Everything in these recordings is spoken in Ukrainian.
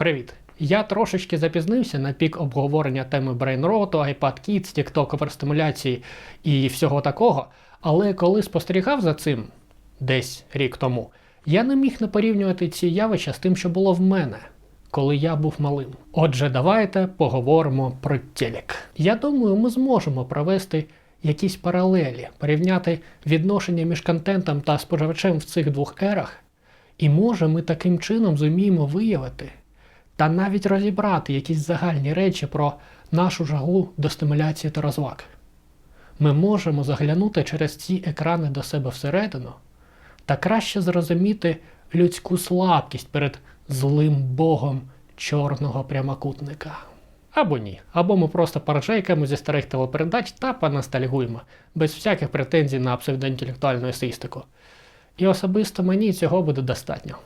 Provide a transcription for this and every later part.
Привіт! Я трошечки запізнився на пік обговорення теми брейнроту, iPad Kids, TikTok оверстимуляції і всього такого. Але коли спостерігав за цим десь рік тому, я не міг не порівнювати ці явища з тим, що було в мене, коли я був малим. Отже, давайте поговоримо про телек. Я думаю, ми зможемо провести якісь паралелі, порівняти відношення між контентом та споживачем в цих двох ерах. І може ми таким чином зуміємо виявити та навіть розібрати якісь загальні речі про нашу жагу до стимуляції та розваг. Ми можемо заглянути через ці екрани до себе всередину та краще зрозуміти людську слабкість перед злим богом чорного прямокутника. Або ні, або ми просто поржейкаємо зі старих телепередач та поностальгуємо, без всяких претензій на псевдоінтелектуальну есеїстику. І особисто мені цього буде достатньо.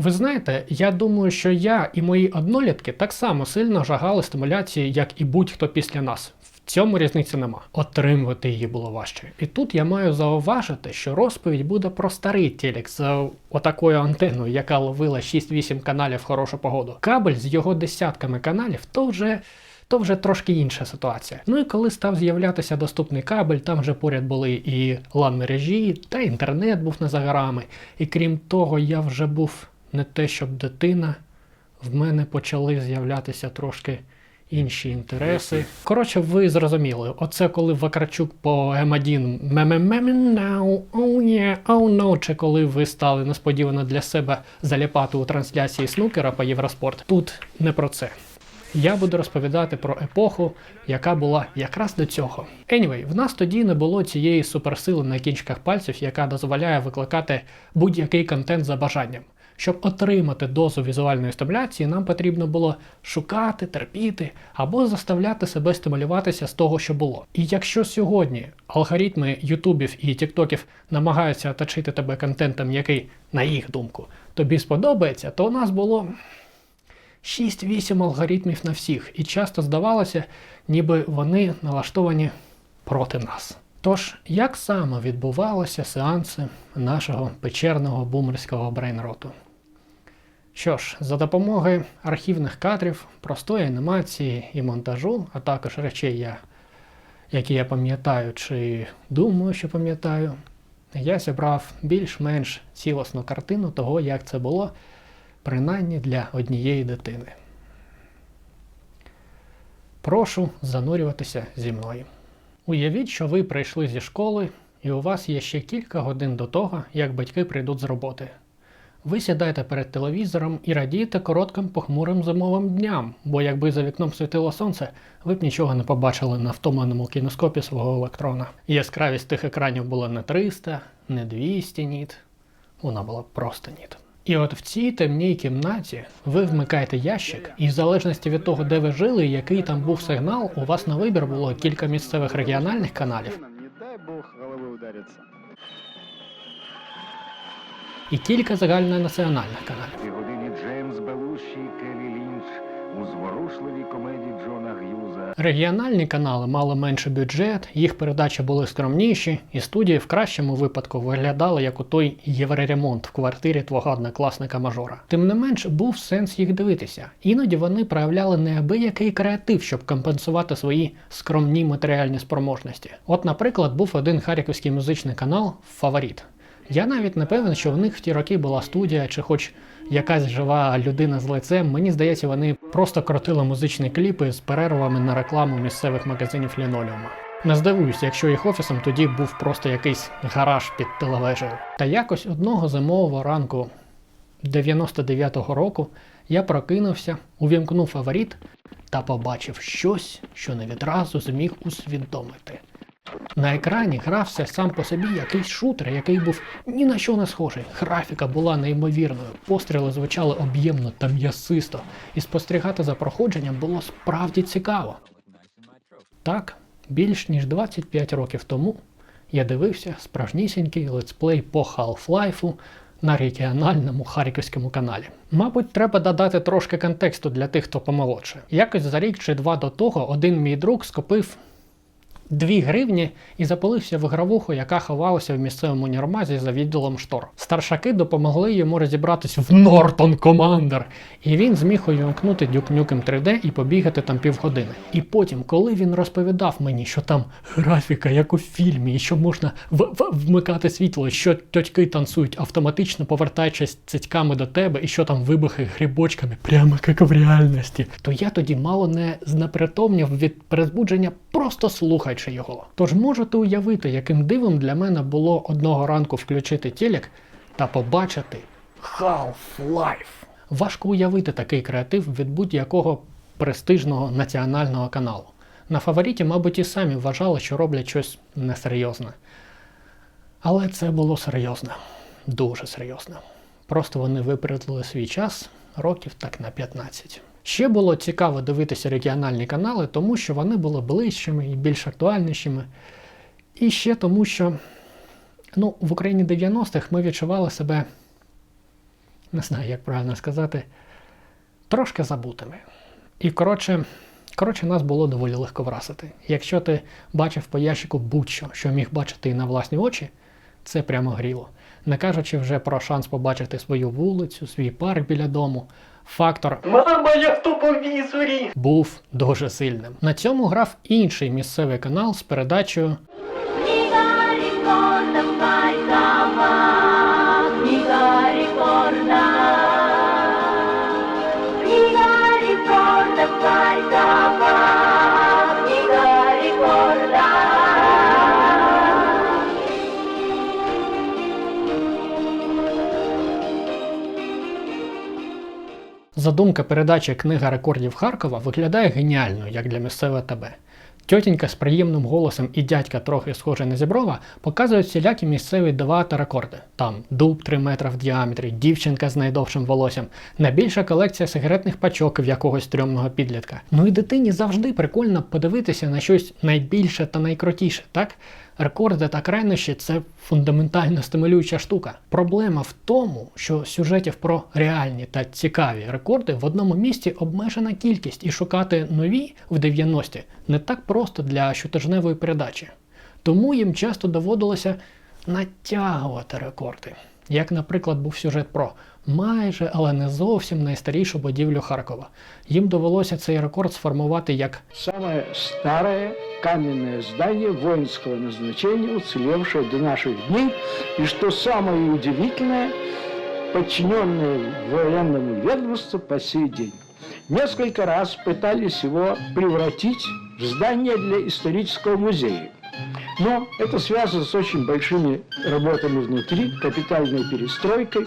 Ви знаєте, я думаю, що я і мої однолітки так само сильно жагали стимуляції, як і будь-хто після нас. В цьому різниці нема. Отримувати її було важче. І тут я маю зауважити, що розповідь буде про старий телек з отакою антеною, яка ловила 6-8 каналів хорошу погоду. Кабель з його десятками каналів то вже. То вже трошки інша ситуація. Ну і коли став з'являтися доступний кабель, там вже поряд були і лан мережі, та інтернет був не за горами. І крім того, я вже був не те, щоб дитина, в мене почали з'являтися трошки інші інтереси. Коротше, ви зрозуміли, оце коли Вакарчук по М1 мемемемнау, оу є, оу но, чи коли ви стали несподівано для себе заліпати у трансляції снукера по Євроспорт. Тут не про це. Я буду розповідати про епоху, яка була якраз до цього. Anyway, в нас тоді не було цієї суперсили на кінчиках пальців, яка дозволяє викликати будь-який контент за бажанням. Щоб отримати дозу візуальної стимуляції, нам потрібно було шукати, терпіти або заставляти себе стимулюватися з того, що було. І якщо сьогодні алгоритми Ютубів і Тіктоків намагаються оточити тебе контентом, який, на їх думку, тобі сподобається, то у нас було 6-8 алгоритмів на всіх, і часто здавалося, ніби вони налаштовані проти нас. Тож, як саме відбувалися сеанси нашого печерного бумерського брейнроту? Що ж, за допомогою архівних кадрів, простої анімації і монтажу, а також речей, я, які я пам'ятаю чи думаю, що пам'ятаю, я зібрав більш-менш цілісну картину того, як це було, принаймні для однієї дитини. Прошу занурюватися зі мною. Уявіть, що ви прийшли зі школи, і у вас є ще кілька годин до того, як батьки прийдуть з роботи. Ви сідаєте перед телевізором і радієте коротким похмурим зимовим дням, бо якби за вікном світило сонце, ви б нічого не побачили на втомленому кіноскопі свого електрона. Яскравість тих екранів була не 300, не 200 ніт, вона була просто ніт. І от в цій темній кімнаті ви вмикаєте ящик, і в залежності від того, де ви жили який там був сигнал, у вас на вибір було кілька місцевих регіональних каналів Не дай бог головой удариться. І кілька загальнонаціональних каналів. Годині Джеймс Белуші Келі Лінч у зворушливій комедії Джона Г'юза. Регіональні канали мали менший бюджет, їх передачі були скромніші, і студії в кращому випадку виглядали як у той євроремонт в квартирі твого однокласника мажора. Тим не менш, був сенс їх дивитися. Іноді вони проявляли неабиякий креатив, щоб компенсувати свої скромні матеріальні спроможності. От, наприклад, був один харківський музичний канал Фаворіт. Я навіть не певен, що в них в ті роки була студія чи хоч якась жива людина з лицем. Мені здається, вони просто крутили музичні кліпи з перервами на рекламу місцевих магазинів лінолеума. Не здивуюсь, якщо їх офісом тоді був просто якийсь гараж під телевежею. Та якось одного зимового ранку 99-го року я прокинувся, увімкнув фаворит та побачив щось, що не відразу зміг усвідомити. На екрані грався сам по собі якийсь шутер, який був ні на що не схожий. Графіка була неймовірною, постріли звучали об'ємно та м'ясисто, і спостерігати за проходженням було справді цікаво. Так, більш ніж 25 років тому я дивився справжнісінький летсплей по Half-Life на регіональному харківському каналі. Мабуть, треба додати трошки контексту для тих, хто помолодше. Якось за рік чи два до того один мій друг скопив 2 гривні і запалився в ігровуху, яка ховалася в місцевому нірмазі за відділом штор. Старшаки допомогли йому розібратись в Нортон Командер, і він зміг увімкнути Duke 3D і побігати там півгодини. І потім, коли він розповідав мені, що там графіка, як у фільмі, і що можна в- в- вмикати світло, що тьотьки танцюють автоматично, повертаючись цицьками до тебе, і що там вибухи грибочками, прямо як в реальності, то я тоді мало не знепритомнів від перезбудження, просто слухаючи його. Тож можете уявити, яким дивом для мене було одного ранку включити телек та побачити Half-Life. Важко уявити такий креатив від будь-якого престижного національного каналу. На фавориті, мабуть, і самі вважали, що роблять щось несерйозне. Але це було серйозно, дуже серйозно. Просто вони випередили свій час років так на 15. Ще було цікаво дивитися регіональні канали, тому що вони були ближчими і більш актуальнішими. І ще тому, що ну, в Україні 90-х ми відчували себе, не знаю, як правильно сказати, трошки забутими. І коротше, коротше, нас було доволі легко вразити. Якщо ти бачив по ящику будь-що, що міг бачити і на власні очі, це прямо гріло. Не кажучи вже про шанс побачити свою вулицю, свій парк біля дому. Фактор. Мама, я в топовізорі! Був дуже сильним. На цьому грав інший місцевий канал з передачею Задумка передачі Книга рекордів Харкова виглядає геніально, як для місцевого ТБ. Тьотінька з приємним голосом і дядька, трохи схожий на Зіброва, показують всілякі місцеві дива та рекорди. Там дуб 3 метри в діаметрі, дівчинка з найдовшим волоссям, найбільша колекція сигаретних пачок в якогось стрьомного підлітка. Ну і дитині завжди прикольно подивитися на щось найбільше та найкрутіше, так? Рекорди та крайнощі це фундаментально стимулююча штука. Проблема в тому, що сюжетів про реальні та цікаві рекорди в одному місці обмежена кількість, і шукати нові в 90-ті не так просто для щотижневої передачі. Тому їм часто доводилося натягувати рекорди. Як, наприклад, був сюжет про майже, але не зовсім найстарішу будівлю Харкова. Їм довелося цей рекорд сформувати як Самое старое каменное здание воинского назначения, уцелевшее до наших дней. И что самое удивительное, подчиненное военному ведомству по сей день. Несколько раз пытались его превратить в здание для исторического музея. Но это связано с очень большими работами внутри, капитальной перестройкой.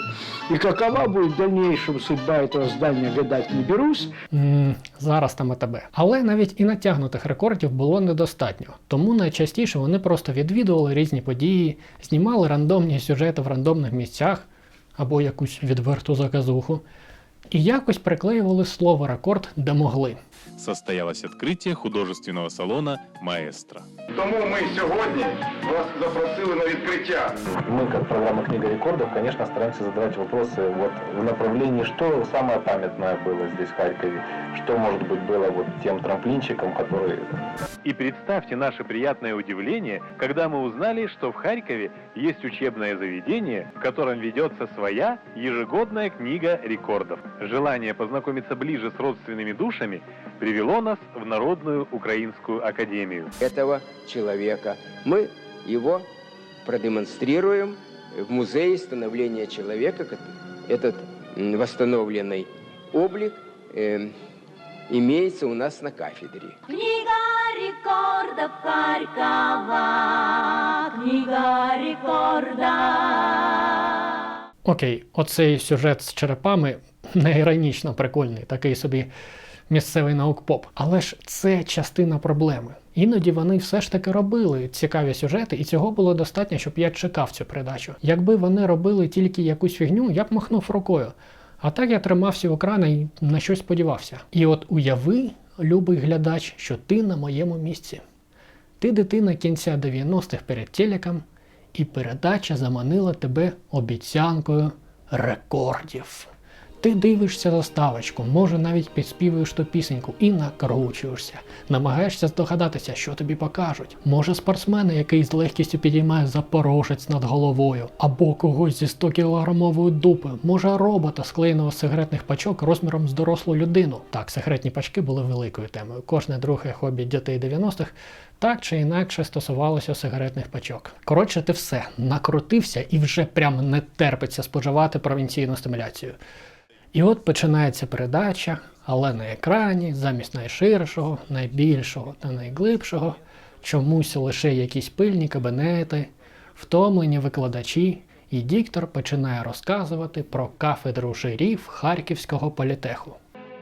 И какова будет в дальнейшем судьба этого здания, гадать не берусь. М, зараз там і тебе. Але навіть і натягнутих рекордів було недостатньо, тому найчастіше вони просто відвідували різні події, знімали рандомні сюжети в рандомних місцях або якусь відверту заказуху, і якось приклеювали слово рекорд, де могли. Состоялось открытие художественного салона «Маэстро». Тому ми сьогодні вас запросили на відкриття. Мы, как программа «Книга рекордов», конечно, стараемся задавать вопросы вот в направлении, что самое памятное было здесь, в Харькове, что, может быть, было вот тем трамплинчиком, который И представьте наше приятное удивление, когда мы узнали, что в Харькове есть учебное заведение, в котором ведется своя ежегодная книга рекордов. Желание познакомиться ближе с родственными душами привело нас в Народную Украинскую Академию. этого человека. Мы его продемонстрируем в музее становления человека. Кот- Этот м, восстановленный облик э, имеется у нас на кафедре. Книга рекордов Харькова, книга рекордов. Окей, оцей сюжет з черепами не іронічно прикольний, такий собі місцевий наук-поп. Але ж це частина проблеми. Іноді вони все ж таки робили цікаві сюжети, і цього було достатньо, щоб я чекав цю передачу. Якби вони робили тільки якусь фігню, я б махнув рукою. А так я тримався у крана і на щось сподівався. І от уяви любий глядач, що ти на моєму місці. Ти дитина кінця 90-х перед телеком, і передача заманила тебе обіцянкою рекордів. Ти дивишся заставочку, може навіть підспівуєш ту пісеньку і накручуєшся, намагаєшся здогадатися, що тобі покажуть. Може спортсмена, який з легкістю підіймає запорожець над головою, або когось зі 100 кілограмовою дупи, може робота склеєного з сигаретних пачок розміром з дорослу людину. Так, сигаретні пачки були великою темою. Кожне друге хобі дітей 90-х так чи інакше стосувалося сигаретних пачок. Коротше, ти все накрутився і вже прям не терпиться споживати провінційну стимуляцію. І от починається передача, але на екрані, замість найширшого, найбільшого та найглибшого, чомусь лише якісь пильні кабінети, втомлені викладачі, і диктор починає розказувати про кафедру жирів Харківського політеху.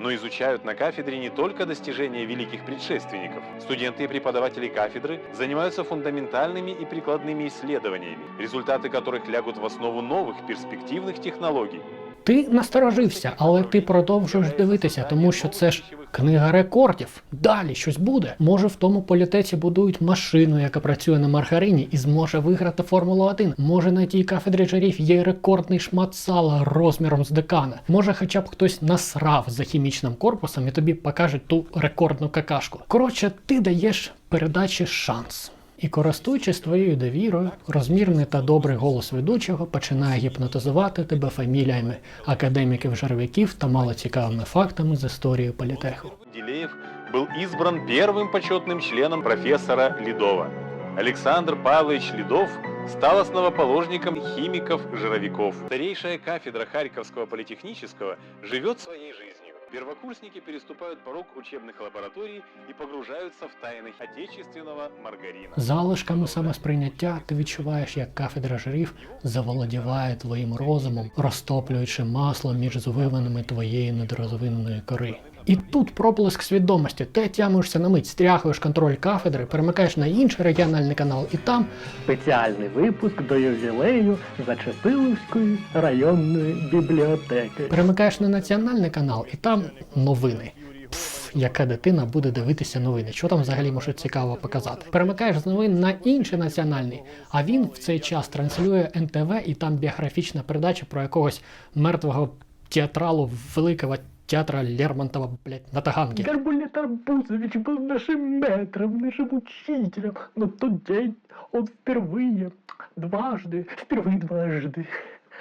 Но изучают на кафедре не только достижения великих предшественников. Студенты и преподаватели кафедры занимаются фундаментальными и прикладными исследованиями, результаты которых лягут в основу новых перспективных технологий. Ти насторожився, але ти продовжуєш дивитися, тому що це ж книга рекордів. Далі щось буде. Може, в тому політеці будують машину, яка працює на маргарині і зможе виграти Формулу 1. Може, на тій кафедрі жарів є рекордний шмат сала розміром з декана. Може, хоча б хтось насрав за хімічним корпусом і тобі покажуть ту рекордну какашку. Коротше, ти даєш передачі шанс. І користуючись твоєю довірою, розмірний та добрий голос ведучого починає гіпнотизувати тебе фаміліями академіків-жаровиків та малоцікавими фактами з історії політеху. Делеев был избран первым почетным членом профессора Ледова. Александр Павлович Ледов стал основоположником химиков-жировиков. Старейшая кафедра Харьковского политехнического живет своей жизнью. Первокурсники переступают порог учебных лабораторий і погружаються в тайны отечественного маргарина. Залишками самосприйняття ти відчуваєш, як кафедра жирів заволодіває твоїм розумом, розтоплюючи масло між звивинами твоєї недорозвиненої кори. І тут проблиск свідомості. Ти тямуєшся на мить, стряхуєш контроль кафедри, перемикаєш на інший регіональний канал, і там Спеціальний випуск до ювілею Зачепилівської районної бібліотеки. перемикаєш на національний канал, і там новини. Пф, яка дитина буде дивитися новини? Що там взагалі може цікаво показати? Перемикаєш з новин на інший національний, а він в цей час транслює НТВ і там біографічна передача про якогось мертвого театралу великого театра Лермонтова, блядь, на Таганке. Горбулет Арбузович был нашим метром, нашим учителем, но в тот день он впервые, дважды, впервые дважды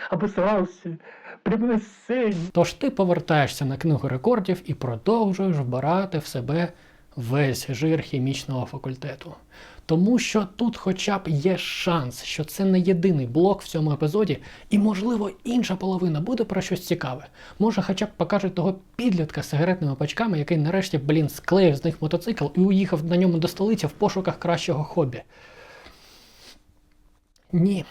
обосрался прямо на сцене. Тож ти повертаєшся на книгу рекордів і продовжуєш вбирати в себе весь жир хімічного факультету. Тому що тут хоча б є шанс, що це не єдиний блок в цьому епізоді, і, можливо, інша половина буде про щось цікаве. Може, хоча б покажуть того підлітка з сигаретними пачками, який нарешті, блін, склеїв з них мотоцикл і уїхав на ньому до столиці в пошуках кращого хобі. Ні,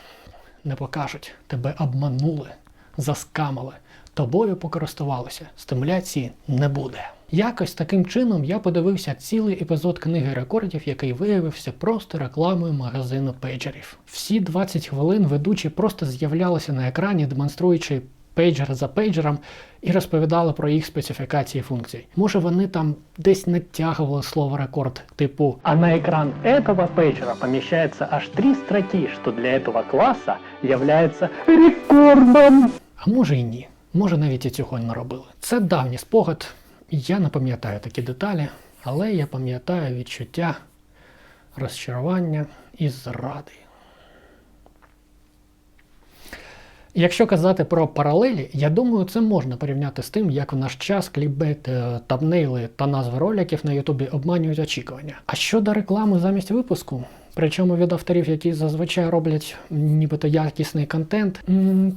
не покажуть. Тебе обманули, заскамили, тобою покористувалися. Стимуляції не буде. Якось таким чином я подивився цілий епізод книги рекордів, який виявився просто рекламою магазину пейджерів. Всі 20 хвилин ведучі просто з'являлися на екрані, демонструючи пейджер за пейджером і розповідали про їх специфікації функцій. Може, вони там десь натягували слово рекорд, типу А на экран этого пейджера помещается аж три строки, что для этого класса является рекордом. А може і ні. Може навіть і цього не робили. Це давній спогад. Я не пам'ятаю такі деталі, але я пам'ятаю відчуття розчарування і зради. Якщо казати про паралелі, я думаю, це можна порівняти з тим, як в наш час клікбейт, е, тамнейли та назви роликів на Ютубі обманюють очікування. А щодо реклами замість випуску, причому від авторів, які зазвичай роблять нібито якісний контент,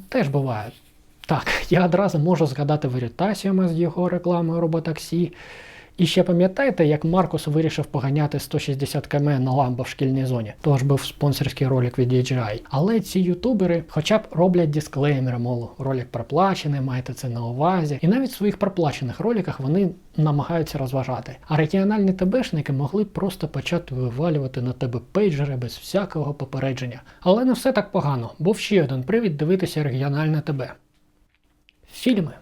теж буває. Так, я одразу можу згадати Верітасіума з його рекламою роботаксі. І ще пам'ятаєте, як Маркус вирішив поганяти 160 км на ламбо в шкільній зоні? Тож був спонсорський ролик від DJI. Але ці ютубери хоча б роблять дисклеймери, мол, ролик проплачений, маєте це на увазі. І навіть в своїх проплачених роликах вони намагаються розважати. А регіональні ТБшники могли просто почати вивалювати на тебе пейджери без всякого попередження. Але не все так погано. Був ще один привід дивитися регіональне ТБ. Фільми.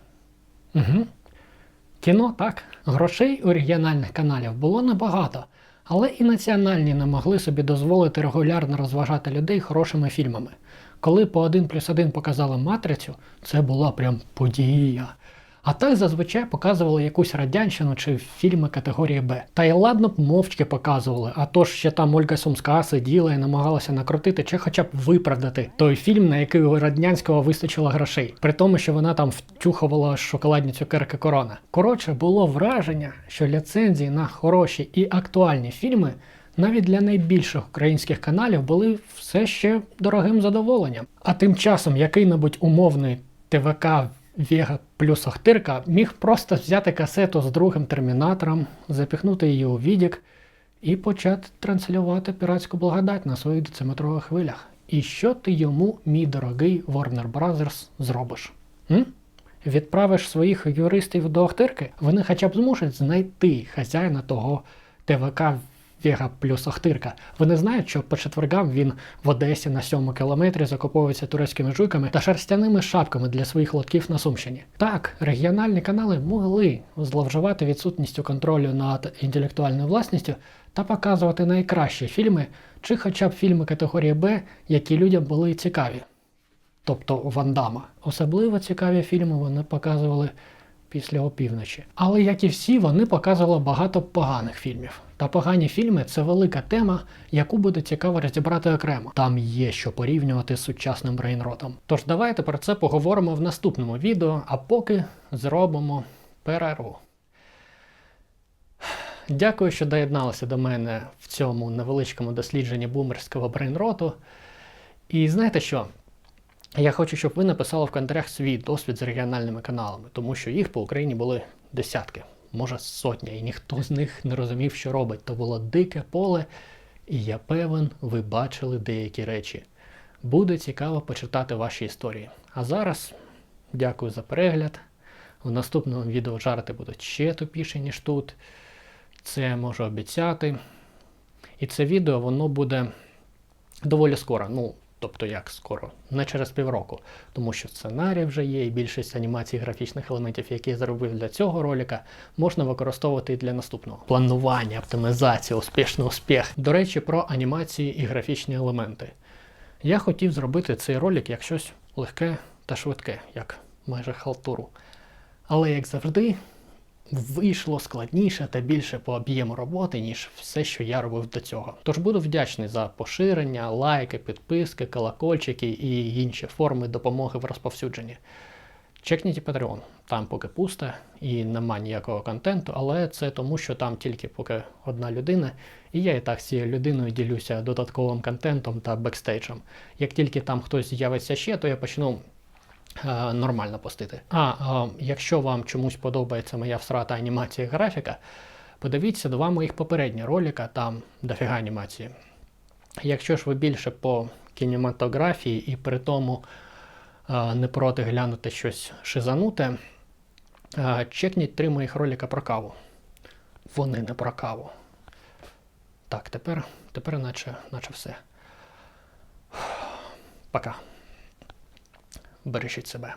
Угу. Кіно так. Грошей у регіональних каналів було небагато, але і національні не могли собі дозволити регулярно розважати людей хорошими фільмами. Коли по 1 плюс 1 показали матрицю, це була прям подія. А так зазвичай показували якусь радянщину чи фільми категорії Б. Та й ладно б мовчки показували, а то ж ще там Ольга Сумська сиділа і намагалася накрутити чи хоча б виправдати той фільм, на який у радянського вистачило грошей, при тому, що вона там втюхувала шоколадні цукерки корона. Коротше, було враження, що ліцензії на хороші і актуальні фільми навіть для найбільших українських каналів були все ще дорогим задоволенням. А тим часом який-небудь умовний ТВК Вега плюс Охтирка міг просто взяти касету з другим термінатором, запіхнути її у відік і почати транслювати піратську благодать на своїх дециметрових хвилях. І що ти йому, мій дорогий Warner Brothers, зробиш? М? Відправиш своїх юристів до Охтирки? Вони хоча б зможуть знайти хазяїна того ТВК Вега плюс Охтирка. Вони знають, що по четвергам він в Одесі на сьомому кілометрі закуповується турецькими жуйками та шерстяними шапками для своїх лотків на Сумщині. Так, регіональні канали могли зловживати відсутністю контролю над інтелектуальною власністю та показувати найкращі фільми, чи хоча б фільми категорії Б, які людям були цікаві. Тобто Ван Дамма. Особливо цікаві фільми вони показували після опівночі. Але як і всі, вони показували багато поганих фільмів. Та погані фільми це велика тема, яку буде цікаво розібрати окремо. Там є що порівнювати з сучасним брейнротом. Тож давайте про це поговоримо в наступному відео, а поки зробимо перерву. Дякую, що доєдналися до мене в цьому невеличкому дослідженні бумерського брейнроту. І знаєте що? Я хочу, щоб ви написали в коментарях свій досвід з регіональними каналами, тому що їх по Україні були десятки, може сотня, і ніхто з них не розумів, що робить. То було дике поле, і я певен, ви бачили деякі речі. Буде цікаво почитати ваші історії. А зараз дякую за перегляд. В наступному відео жарти будуть ще тупіші, ніж тут. Це можу обіцяти. І це відео воно буде доволі скоро. Ну, тобто як скоро, не через півроку, тому що сценарій вже є, і більшість анімацій графічних елементів, які я зробив для цього ролика, можна використовувати і для наступного. Планування, оптимізація, успішний успіх. До речі, про анімації і графічні елементи. Я хотів зробити цей ролик як щось легке та швидке, як майже халтуру. Але, як завжди, вийшло складніше та більше по об'єму роботи, ніж все, що я робив до цього. Тож буду вдячний за поширення, лайки, підписки, колокольчики і інші форми допомоги в розповсюдженні. Чекніть Patreon, там поки пусте і нема ніякого контенту, але це тому, що там тільки поки одна людина, і я і так з цією людиною ділюся додатковим контентом та бекстейджем. Як тільки там хтось з'явиться ще, то я почну нормально постити. А е, якщо вам чомусь подобається моя всрата анімація графіка, подивіться два моїх попередні ролика, там дофіга анімації. Якщо ж ви більше по кінематографії і при тому е, не проти глянути щось шизануте, е, чекніть три моїх ролика про каву. Вони не про каву. Так, тепер, тепер наче, наче все. Пока. Бережіть себе.